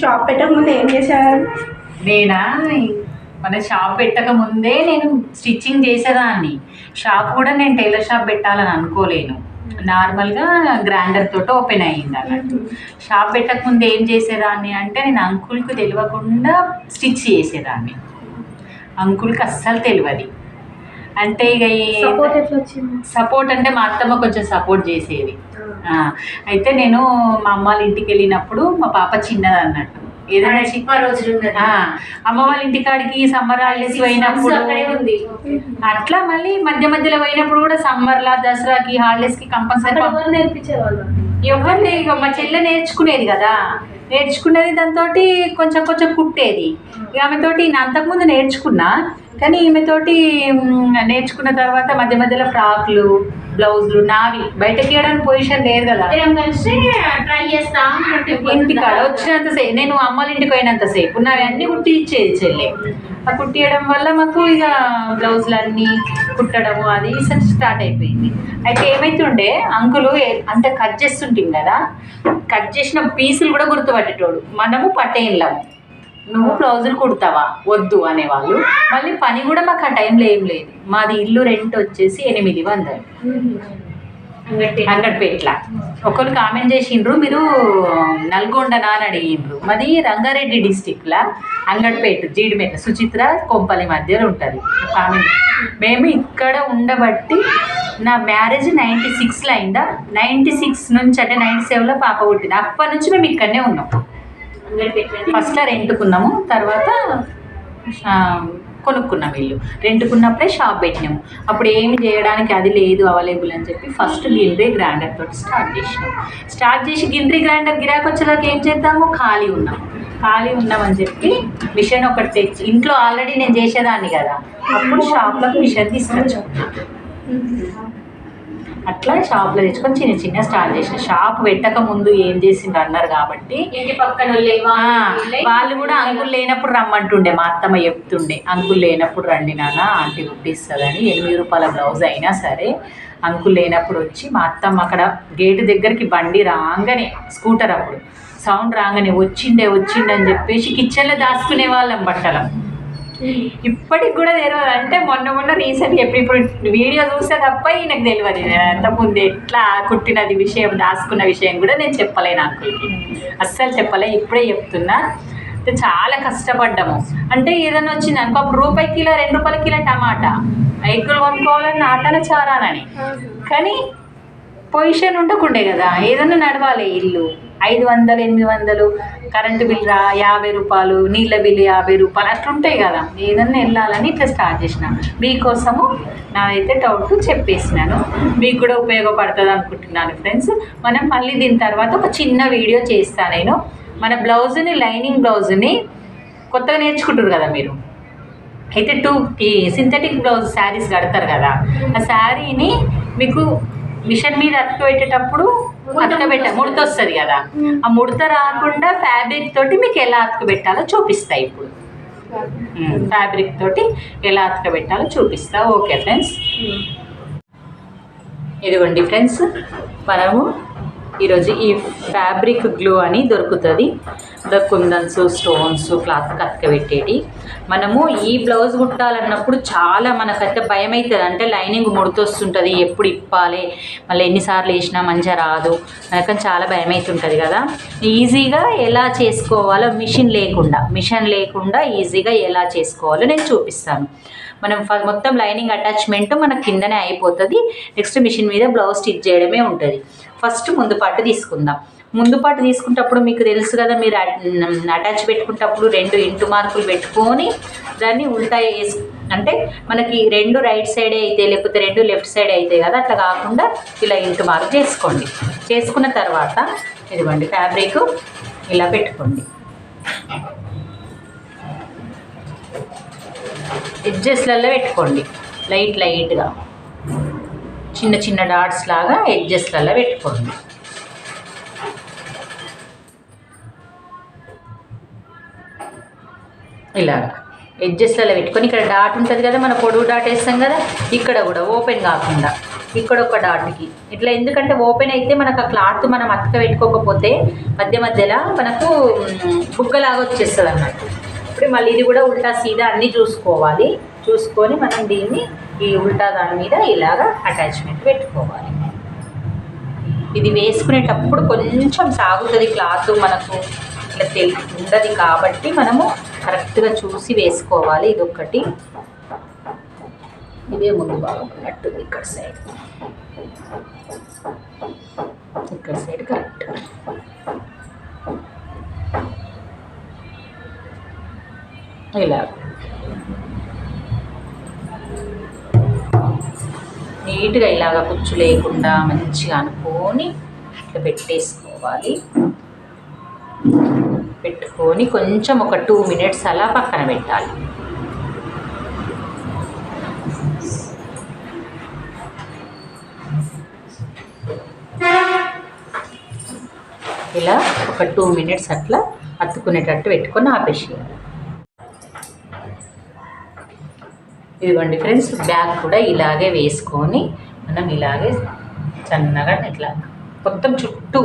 Shop పెట్టక ముందు ఏం చేశారు? నేనా? మన షాప్ పెట్టక ముందే నేను స్టిచ్చింగ్ చేసేదాన్ని. షాప్ కూడా నేను టైలర్ షాప్ పెట్టాలని అనుకోలేను. నార్మల్గా గ్రైండర్ తోటి ఓపెన్ అయ్యింది అన్నట్టు. షాప్ పెట్టక ముందు ఏం చేసేదాన్ని అంటే నేను అంకుల్కి తెలియకుండా స్టిచ్ చేసేదాన్ని. అంకుల్కి అస్సలు తెలియదు. అంటే ఇక సపోర్ట్ అంటే మా అత్తమ్మ కొంచెం సపోర్ట్ చేసేది అయితే నేను మా అమ్మ వాళ్ళ ఇంటికి వెళ్ళినప్పుడు మా పాప చిన్నది అన్నట్టు. ఏదైనా చి- ఎక్కువ రోజులు అమ్మ వాళ్ళ ఇంటికాడికి సమ్మర్ హాలిడేస్ పోయినప్పుడు అక్కడే ఉంది. అట్లా మళ్ళీ మధ్య మధ్యలో పోయినప్పుడు కూడా సమ్మర్లా దసరాకి హాలిడేస్కి కంపల్సరీ ఎవరు నేర్పించేవాళ్ళు ఎవరిని? ఇక మా చెల్లె నేర్చుకునేది కదా. నేర్చుకునేది దాంతో కొంచెం కొంచెం కుట్టేది ఇక ఆమెతోటి నేను అంతకుముందు నేర్చుకున్నా కానీ ఈమెతోటి నేర్చుకున్న తర్వాత మధ్య మధ్యలో ఫ్రాక్లు బ్లౌజులు నావి బయటకి వేయడానికి పొజిషన్ లేదు కదా. కలిసి ట్రై చేస్తా ఇంటికాడ వచ్చినంతసేపు నేను అమ్మల ఇంటికి పోయినంతసేపు నావి అన్ని కుట్టి ఇచ్చేది చెల్లి. ఆ కుట్టియడం వల్ల మాకు ఇక బ్లౌజులు అన్నీ కుట్టడము అది స్టార్ట్ అయిపోయింది. అయితే ఏమైతుండే అంకులు అంత అంటే కట్ చేస్తుంటాం కదా కట్ చేసిన పీసులు కూడా గుర్తుపట్టేటోడు. మనము పట్టేళ్ళము నువ్వు బ్లౌజులు కుడతావా? వద్దు అనేవాళ్ళు. మళ్ళీ పని కూడా మాకు ఆ టైంలో ఏం లేదు. మాది ఇల్లు రెంట్ వచ్చేసి ఎనిమిది వందలు. అంగడిపేట్ల ఒకరు కామెంట్ చేసిండ్రు మీరు నల్గొండనా అని అడిగిండ్రు. మాది రంగారెడ్డి డిస్టిక్లా అంగడిపేట జీడిమేట సుచిత్ర కొంపల్లి మధ్యలో ఉంటుంది. కామెంట్. మేము ఇక్కడ ఉండబట్టి నా మ్యారేజ్ నైంటీ సిక్స్లో అయిందా? నైంటీ సిక్స్ నుంచి అంటే నైంటీ సెవెన్లో పాప పుట్టింది. అప్పటి నుంచి మేము ఇక్కడనే ఉన్నాం. ఫస్ట్లో రెంట్కున్నాము తర్వాత కొనుక్కున్నాం ఇల్లు రెంట్కున్నప్పుడే షాప్ పెట్టినాము అప్పుడు ఏమి చేయడానికి అది లేదు అవైలబుల్ అని చెప్పి ఫస్ట్ గిండ్రీ గ్రైండర్ తోటి స్టార్ట్ చేసినాం. స్టార్ట్ చేసి గిండ్రీ గ్రైండర్ గిరాకు వచ్చేదాకా ఏం చేద్దాము? ఖాళీ ఉన్నాం. ఖాళీ ఉన్నామని చెప్పి మిషన్ ఒకటి తెచ్చి ఇంట్లో ఆల్రెడీ నేను చేసేదాన్ని కదా. అప్పుడు షాప్లోకి మిషన్ తీసుకొచ్చాను అట్లా షాప్లో తెచ్చుకొని చిన్న చిన్న స్టార్ట్ చేసిన. షాప్ పెట్టక ముందు ఏం చేసిండ్రు అన్నారు కాబట్టి వాళ్ళు కూడా అంకుల్ లేనప్పుడు రమ్మంటుండే. మా అత్తమ్మ చెప్తుండే అంకుల్ లేనప్పుడు రండి నాన్న ఆంటీ కుట్టిస్తుందని. ఎనిమిది రూపాయల బ్లౌజ్ అయినా సరే అంకుల్ లేనప్పుడు వచ్చి మా అత్తమ్మ అక్కడ గేటు దగ్గరికి బండి రాగానే స్కూటర్ అప్పుడు. సౌండ్ రాగానే వచ్చిండే వచ్చిండే అని చెప్పేసి కిచెన్లో దాచుకునే వాళ్ళం బట్టలం. ఇప్పటికి కూడా తెలియదు. అంటే మొన్న మొన్న రీసెంట్గా ఎప్పుడు ఇప్పుడు వీడియో చూస్తే తప్ప ఈయనకు తెలియదు. అంతకుముందు ఎట్లా కుట్టినది విషయం దాచుకున్న విషయం కూడా నేను చెప్పలేను అంకుల్కి. అస్సలు చెప్పలే ఇప్పుడే చెప్తున్నా. అంటే చాలా కష్టపడ్డాము. అంటే ఏదైనా వచ్చింది అనుకో అప్పుడు రూపాయి కిలో రెండు రూపాయల కిలో టమాటా. ఎగ్గులు కొనుక్కోవాలని నాటన చారానని కానీ పొజిషన్ ఉండకుండే కదా. ఏదైనా నడవాలి ఇల్లు. ఐదు వందలు ఎనిమిది వందలు కరెంటు బిల్ రా యాభై రూపాయలు నీళ్ళ బిల్లు యాభై రూపాయలు అట్లుంటాయి కదా. ఏదన్నా వెళ్ళాలని ఇట్లా స్టార్ట్ చేసిన. మీకోసము నాదైతే డౌట్ చెప్పేసినాను. మీకు కూడా ఉపయోగపడుతుంది అనుకుంటున్నాను ఫ్రెండ్స్ మనం మళ్ళీ దీని తర్వాత ఒక చిన్న వీడియో చేస్తాను నేను. మన బ్లౌజ్ని లైనింగ్ బ్లౌజ్ని కొత్తగా నేర్చుకుంటారు కదా మీరు. అయితే టూ సింథటిక్ బ్లౌజ్ శారీస్ కడతారు కదా. ఆ శారీని మీకు మిషన్ మీద అతుక పెట్టేటప్పుడు అతుక పెట్ట ముడత వస్తుంది కదా. ఆ ముడత రాకుండా ఫ్యాబ్రిక్ తోటి మీకు ఎలా అతుక పెట్టాలో చూపిస్తా ఇప్పుడు. ఫ్యాబ్రిక్ తోటి ఎలా అతుక పెట్టాలో చూపిస్తా. ఓకే ఫ్రెండ్స్ ఇదిగోండి ఫ్రెండ్స్ మనము ఈరోజు ఈ ఫ్యాబ్రిక్ గ్లూ అని దొరుకుతుంది. ద కుందన్స్ స్టోన్స్ క్లాత్ కతకబెట్టేటి మనము ఈ బ్లౌజ్ కుట్టాలన్నప్పుడు చాలా మనకైతే భయం అవుతుంది అంటే లైనింగ్ ముడతొస్తుంటుంది. ఎప్పుడు ఇప్పాలి? మళ్ళీ ఎన్నిసార్లు వేసినా మంచిగా రాదు. మనకని చాలా భయం అవుతుంటుంది కదా. ఈజీగా ఎలా చేసుకోవాలో మిషన్ లేకుండా మిషన్ లేకుండా ఈజీగా ఎలా చేసుకోవాలో నేను చూపిస్తాను. మనం మొత్తం లైనింగ్ అటాచ్మెంట్ మన కిందనే అయిపోతుంది. నెక్స్ట్ మిషన్ మీద బ్లౌజ్ స్టిచ్ చేయడమే ఉంటుంది. ఫస్ట్ ముందు పాటు తీసుకుందాం. ముందు పాటు తీసుకున్నప్పుడు మీకు తెలుసు కదా మీరు అటాచ్ పెట్టుకున్నప్పుడు రెండు ఇంటు మార్కులు పెట్టుకొని దాన్ని ఉల్టా వేసు అంటే మనకి రెండు రైట్ సైడ్ అయితే లేకపోతే రెండు లెఫ్ట్ సైడ్ అయితే కదా అట్లా కాకుండా ఇలా ఇంటు మార్క్ చేసుకోండి. చేసుకున్న తర్వాత ఇదిగోండి ఫ్యాబ్రిక్ ఇలా పెట్టుకోండి. ఎడ్జెస్లలో పెట్టుకోండి. లైట్ లైట్గా చిన్న చిన్న డాట్స్ లాగా ఎడ్జెస్లలో పెట్టుకోండి. ఇలాగా. ఎడ్జెస్లలో పెట్టుకొని ఇక్కడ డాట్ ఉంటుంది కదా మన పొడుగు డాట్ వేస్తాం కదా ఇక్కడ కూడా ఓపెన్ కాకుండా. ఇక్కడ ఒక డాట్కి ఇట్లా ఎందుకంటే ఓపెన్ అయితే మనకు ఆ క్లాత్ మనం అతక పెట్టుకోకపోతే మధ్య మధ్యలో మనకు బుగ్గలాగా వచ్చేస్తుంది అన్నమాట మళ్ళీ ఇది కూడా ఉల్టా సీదా అన్నీ చూసుకోవాలి. చూసుకొని మనం దీన్ని ఈ ఉల్టా దాని మీద ఇలాగా అటాచ్మెంట్ పెట్టుకోవాలి. ఇది వేసుకునేటప్పుడు కొంచెం సాగుతుంది క్లాత్ మనకు. ఇట్లా తెలి ఉండదు కాబట్టి మనము కరెక్ట్గా చూసి వేసుకోవాలి. ఇది ఒకటి ఇదే ముందు భాగం ఇక్కడ సైడ్ ఇక్కడ సైడ్ కరెక్ట్ ఇలా. నీట్గా ఇలాగ కుచ్చు లేకుండా మంచిగా అనుకొని ఇట్లా పెట్టేసుకోవాలి. పెట్టుకొని కొంచెం ఒక టూ మినిట్స్ అలా పక్కన పెట్టాలి. ఇలా ఒక టూ మినిట్స్ అట్లా అత్తుకునేటట్టు పెట్టుకొని ఆపేసేయాలి. ఇదిగోండి ఫ్రెండ్స్ బ్యాగ్ కూడా ఇలాగే వేసుకొని మనం ఇలాగే సన్నగా ఇట్లా మొత్తం చుట్టూ.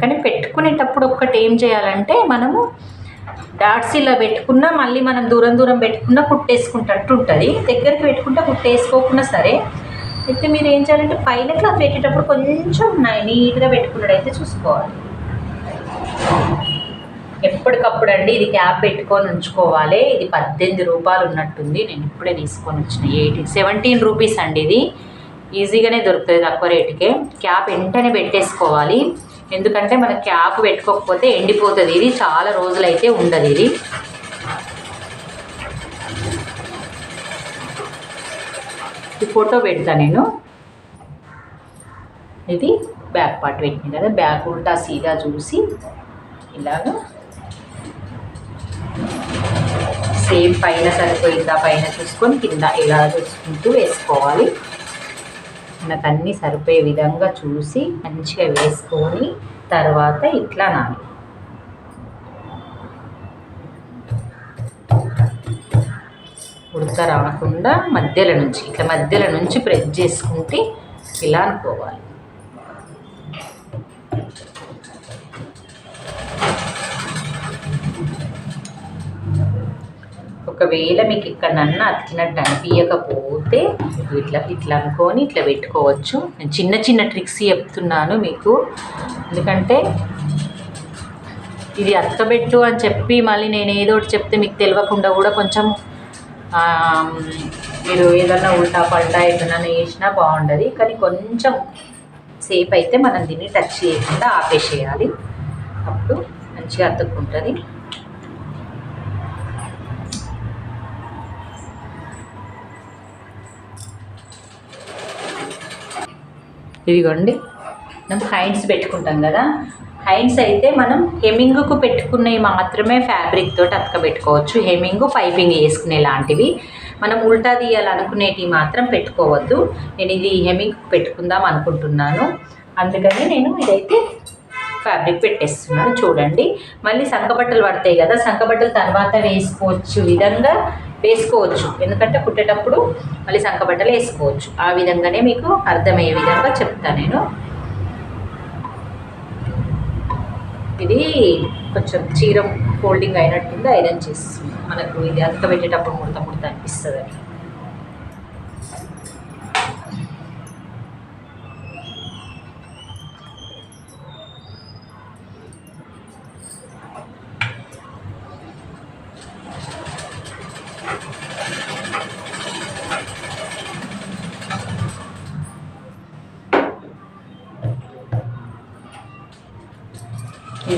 కానీ పెట్టుకునేటప్పుడు ఒక్కటి ఏం చేయాలంటే మనము డాట్స్ ఇలా పెట్టుకున్నా మళ్ళీ మనం దూరం దూరం పెట్టుకున్నా కుట్టేసుకుంటట్టు ఉంటుంది. దగ్గరికి పెట్టుకుంటే కుట్టేసుకోకుండా సరే అయితే మీరు ఏం చేయాలంటే పైన క్లాత్ పెట్టేటప్పుడు కొంచెం నీట్గా పెట్టుకున్నాడు అయితే చూసుకోవాలి. ఎప్పటికప్పుడు అండి ఇది క్యాప్ పెట్టుకొని ఉంచుకోవాలి. ఇది పద్దెనిమిది రూపాయలు ఉన్నట్టుంది. నేను ఇప్పుడే తీసుకొని వచ్చిన ఎయిటీన్ సెవెంటీన్ రూపీస్ అండి ఇది. ఈజీగానే దొరుకుతుంది తక్కువ రేటుకే. క్యాప్ వెంటనే పెట్టేసుకోవాలి. ఎందుకంటే మన క్యాప్ పెట్టుకోకపోతే ఎండిపోతుంది. ఇది చాలా రోజులైతే ఉండదు ఇది. ఈ ఫోటో పెడతా నేను. ఇది బ్యాక్ పార్ట్ పెట్టింది కదా. బ్యాక్ ఉల్టా సీదా చూసి ఇలాగా సేమ్ పైన సరిపోయిందా పైన చూసుకొని కింద ఇలా చూసుకుంటూ వేసుకోవాలి. మనకు అన్నీ సరిపోయే విధంగా చూసి మంచిగా వేసుకొని తర్వాత ఇట్లా నాలి ఉడక రాకుండా మధ్యలో నుంచి ఇట్లా మధ్యలో నుంచి ప్రెస్ చేసుకుంటే ఇలా అనుకోవాలి. ఒకవేళ మీకు ఇక్కడ అతికినట్టు అనిపించకపోతే ఇట్లా ఇట్లా అనుకొని ఇట్లా పెట్టుకోవచ్చు. నేను చిన్న చిన్న ట్రిక్స్ చెప్తున్నాను మీకు. ఎందుకంటే ఇది అతకబెట్టు అని చెప్పి మళ్ళీ నేను ఏదో ఒకటి చెప్తే మీకు తెలియకుండా కూడా కొంచెం మీరు ఏదన్నా ఉల్టా పల్టా ఏదన్నా వేసినా బాగుండదు. కానీ కొంచెం సేపు అయితే మనం దీన్ని టచ్ చేయకుండా ఆపేసేయాలి. అప్పుడు మంచిగా అతుక్కుంటుంది. ఇదిగోండి. మనం హైన్స్ పెట్టుకుంటాం కదా. హైండ్స్ అయితే మనం హెమింగ్కు పెట్టుకునేవి మాత్రమే ఫ్యాబ్రిక్ తోటి అతక పెట్టుకోవచ్చు హెమింగ్ పైపింగ్ వేసుకునే లాంటివి. మనం ఉల్టా తీయాలనుకునేటివి మాత్రం పెట్టుకోవద్దు. నేను ఇది హెమింగ్ పెట్టుకుందాం అనుకుంటున్నాను. అందుకని నేను ఇదైతే ఫ్యాబ్రిక్ పెట్టేస్తున్నాను. చూడండి. మళ్ళీ సంకబట్టలు పడతాయి కదా. సంకబట్టలు తర్వాత వేసుకోవచ్చు విధంగా. వేసుకోవచ్చు. ఎందుకంటే కుట్టేటప్పుడు మళ్ళీ సంకబట్టలు వేసుకోవచ్చు. ఆ విధంగానే మీకు అర్థమయ్యే విధంగా చెప్తాను నేను. ఇది కొంచెం చీర ఫోల్డింగ్ అయినట్టుంది ఐరన్ చేస్తుంది. మనకు ఇది అంత పెట్టేటప్పుడు ముడత ముడత అనిపిస్తుంది.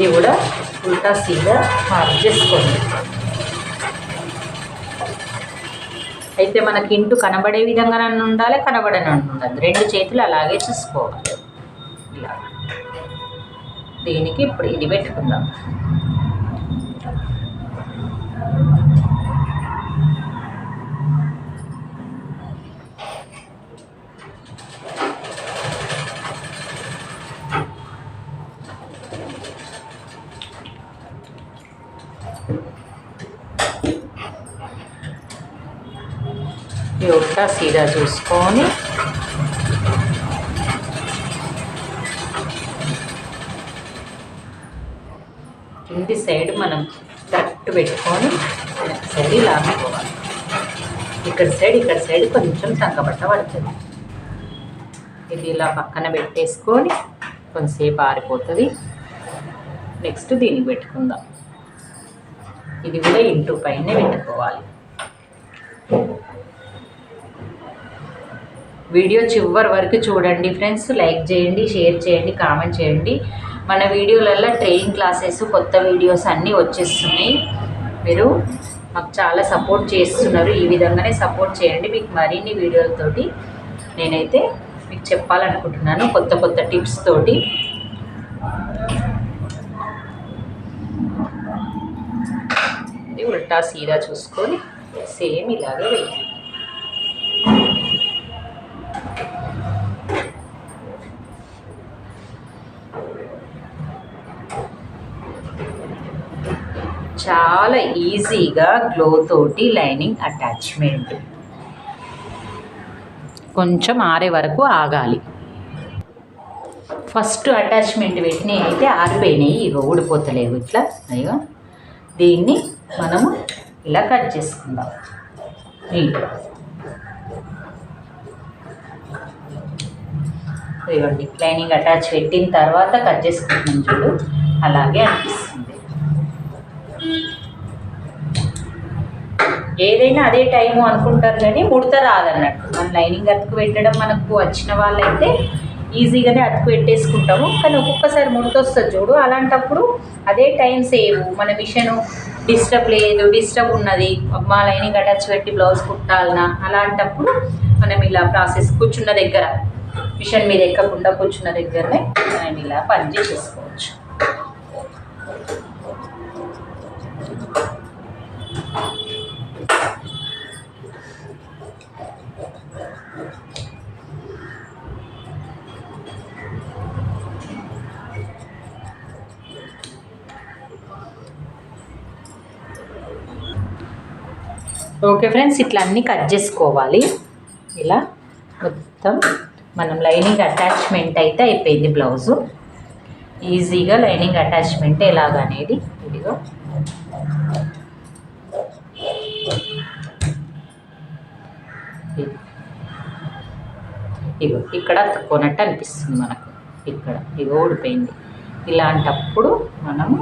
అని కూడా ఉల్టా సీదా మార్క్ చేసుకోండి. అయితే మనకి ఇంటూ కనబడే విధంగా నన్ను ఉండాలి కనబడని ఉండాలి. రెండు చేతులు అలాగే చూసుకోవాలి. ఇలా. దీనికి ఇప్పుడు ఇది పెట్టుకుందాం. అంతా సీదా చూసుకొని కింది సైడ్ మనం కరెక్ట్ పెట్టుకొని సైడ్ లాగుకోవాలి ఇక్కడ సైడ్ ఇక్కడ సైడ్ కొంచెం తగ్గబట్ట పడుతుంది ఇది ఇలా పక్కన పెట్టేసుకొని కొంతసేపు ఆరిపోతుంది నెక్స్ట్ దీనికి పెట్టుకుందాం ఇది కూడా ఇంటూ పైన పెట్టుకోవాలి వీడియో చివరి వరకు చూడండి ఫ్రెండ్స్. లైక్ చేయండి షేర్ చేయండి కామెంట్ చేయండి. మన వీడియోలలో ట్రైనింగ్ క్లాసెస్ కొత్త వీడియోస్ అన్నీ వచ్చేస్తున్నాయి. మీరు మాకు చాలా సపోర్ట్ చేస్తున్నారు. ఈ విధంగానే సపోర్ట్ చేయండి మీకు మరిన్ని వీడియోలతోటి నేనైతే మీకు చెప్పాలనుకుంటున్నాను కొత్త కొత్త టిప్స్ తోటి. ఉల్టా సీదా చూసుకొని సేమ్ ఇలాగే వేయాలి చాలా ఈజీగా గ్లో తోటి లైనింగ్ అటాచ్మెంట్. కొంచెం ఆరే వరకు ఆగాలి. ఫస్ట్ అటాచ్మెంట్ పెట్టినవి అయితే ఆరిపోయినాయి. ఇక ఊడిపోతలేవు ఇట్లా. అయ్యో. దీన్ని మనము ఇలా కట్ చేసుకుందాం. నీట్గా లైనింగ్ అటాచ్ పెట్టిన తర్వాత కట్ చేసుకుంటున్నాం చూడు. అలాగే అనిపిస్తుంది. ఏదైనా అదే టైము అనుకుంటారు కానీ ముడత రాదన్నట్టు. మన లైనింగ్ అతుకు పెట్టడం మనకు వచ్చిన వాళ్ళైతే ఈజీగానే అతుకు పెట్టేసుకుంటాము. కానీ ఒక్కొక్కసారి ముడత వస్తుంది చూడు. అలాంటప్పుడు అదే టైం సేవ్. మన మిషన్ డిస్టర్బ్ లేదు డిస్టర్బ్ ఉన్నది. మా లైనింగ్ అటాచ్ పెట్టి బ్లౌజ్ కుట్టాలనా? అలాంటప్పుడు మనం ఇలా ప్రాసెస్ కూర్చున్న దగ్గర మిషన్ మీద ఎక్కకుండా కూర్చున్న దగ్గరనే మనం ఇలా పని చేసేసుకోవాలి. ఓకే ఫ్రెండ్స్ ఇట్లా అన్నీ కట్ చేసుకోవాలి. ఇలా మొత్తం మనం లైనింగ్ అటాచ్మెంట్ అయితే అయిపోయింది బ్లౌజు. ఈజీగా లైనింగ్ అటాచ్మెంట్ ఎలాగనేది ఇదిగో. ఇగో ఇక్కడ అతుక్కోనట్టు అనిపిస్తుంది మనకు. ఇక్కడ ఇగో ఊడిపోయింది. ఇలాంటప్పుడు మనము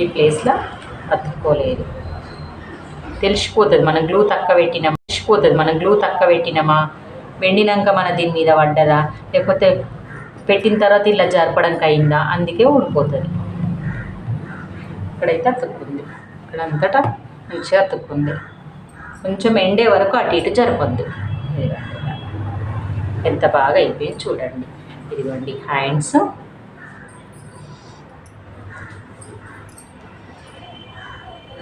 ఈ ప్లేస్లో అతుక్కోలేదు. తెలిసిపోతుంది మనం గ్లూ తక్కువ పెట్టినామా తెలిసిపోతుంది మనం గ్లూ తక్కువ పెట్టినామా వెండినాక మన దీని మీద పడ్డదా? లేకపోతే పెట్టిన తర్వాత ఇలా జరపడానికి అయిందా? అందుకే ఊడిపోతుంది. ఇక్కడైతే అతుక్కుంది. ఇక్కడ అంతటా మంచిగా అతుక్కుంది. కొంచెం ఎండే వరకు అటు ఇటు జరపద్దు. ఎంత బాగా అయిపోయింది చూడండి. ఇదిగోండి హ్యాండ్స్.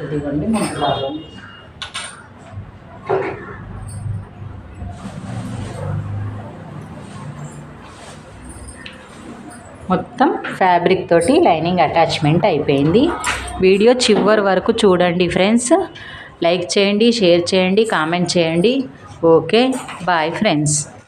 ఇదిగోండి మనకు మొత్తం ఫ్యాబ్రిక్ తోటి లైనింగ్ అటాచ్మెంట్ అయిపోయింది. వీడియో చివరి వరకు చూడండి ఫ్రెండ్స్. లైక్ చేయండి షేర్ చేయండి కామెంట్ చేయండి. Okay bye friends.